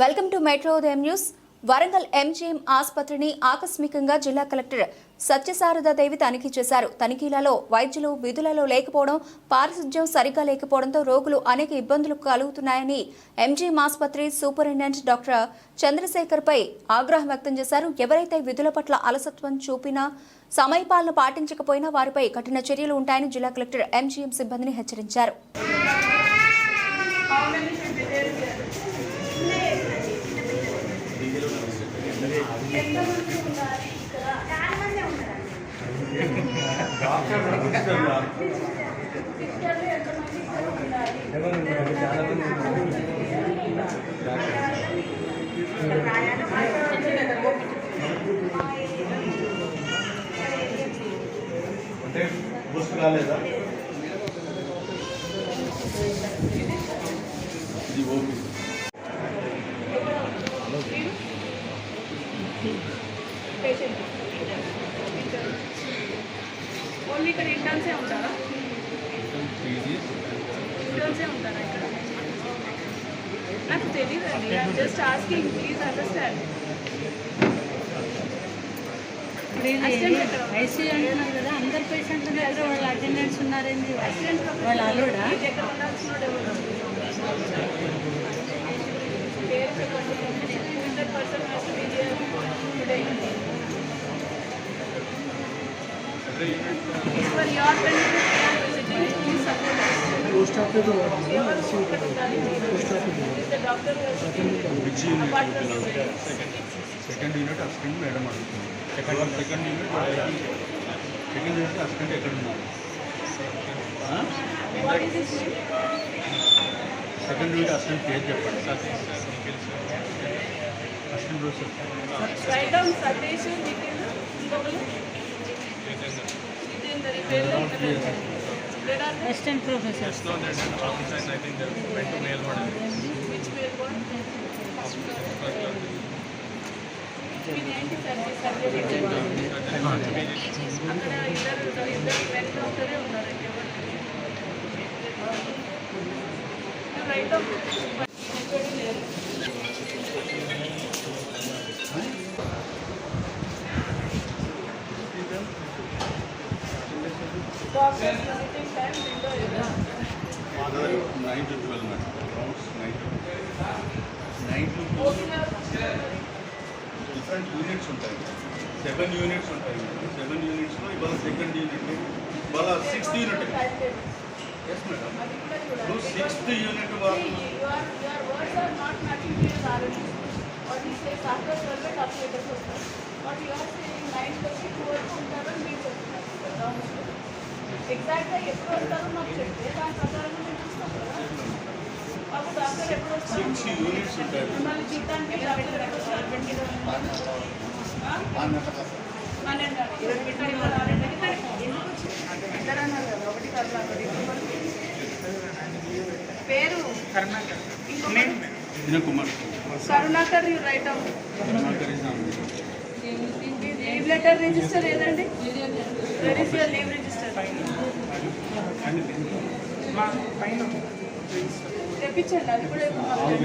Welcome to metro ఉదయం news. Warangal MGM ఆసుపత్రిని ఆకస్మికంగా జిల్లా కలెక్టర్ సత్యసారదాదేవి తనిఖీ చేశారు. తనిఖీలలో వైద్యులు విధులలో లేకపోవడం పారిశుధ్యం సరిగ్గా లేకపోవడంతో రోగులు అనేక ఇబ్బందులు కలుగుతున్నాయని ఎంజీఎం ఆసుపత్రి సూపరింటెండెంట్ డాక్టర్ చంద్రశేఖర్పై ఆగ్రహం వ్యక్తం చేశారు. ఎవరైతే విధుల పట్ల అలసత్వం చూపినా సమయపాలన పాటించకపోయినా వారిపై కఠిన చర్యలు ఉంటాయని జిల్లా కలెక్టర్ ఎంజీఎం సిబ్బందిని హెచ్చరించారు. అంటే బూస్ట్ కాలేదా ఇది ఓపీ పేషెంట్ ఓన్లీ ఇక్కడ ఇంటర్న్సే ఉంటారా? ఇంటర్న్సే ఉంటారా ఇక్కడ? నాకు తెలియదండి I'm just asking please understand I see అంటున్నారు కదా అందరు పేషెంట్ల దగ్గర వాళ్ళ అటెండెన్స్ వాళ్ళ పేరు చెప్పండి. Post office post office second unit assistant madam అడుగుతుంది second second unit second unit assistant ఎక్కడ ఉన్నారు సెకండ్ యూనిట్ అసిస్టెంట్ పేరు చెప్పండి assistant professor right down Satish Nikhil ఇంకొకరు జితేందర్ ఈ పేర్లు Where are they? Assistant professor Which పేరు కూడా? మీది ఏంటి సర్వీస్ సర్వీస్ అక్కడ ఇద్దరు ఇద్దరు వెన్ డాక్టరే ఉన్నారండి ఎవరు రైట్ డౌన్ లేరు డాక్టర్ విజిటింగ్ టైం విండో ఇదా nine to twelve madam rounds nine to nine to different units ఉంటాయి సెవెన్ యూనిట్స్ ఉంటాయి సెవెన్ యూనిట్స్లో ఇవాళ సెకండ్ యూనిట్ ఇవాళ సిక్స్త్ యూనిట్ ఎస్ మేడం ఇప్పుడు సిక్స్త్ యూనిట్ వాళ్ళు your your words are not matching to your RNA. What he says after 12 and after it is okay. What you are saying 9 వచ్చి 2 వరకు ఉంటారని మీరు చెప్తున్నారు ఎగ్జాక్ట్గా ఎప్పుడు వస్తారో నాకు చెప్తే దాని ప్రకారంగా నేను చూస్తాను కదా అప్పుడు డాక్టర్ ఎప్పుడు వస్తారు మిమ్మల్ని చూడటానికి డాక్టర్ ఎప్పుడు వస్తారు? పన్నెండు పేరు? Karunakar right. Leave letter register ఏదండి? లీవ్ రిజిస్టర్ తెప్పించండి అది కూడా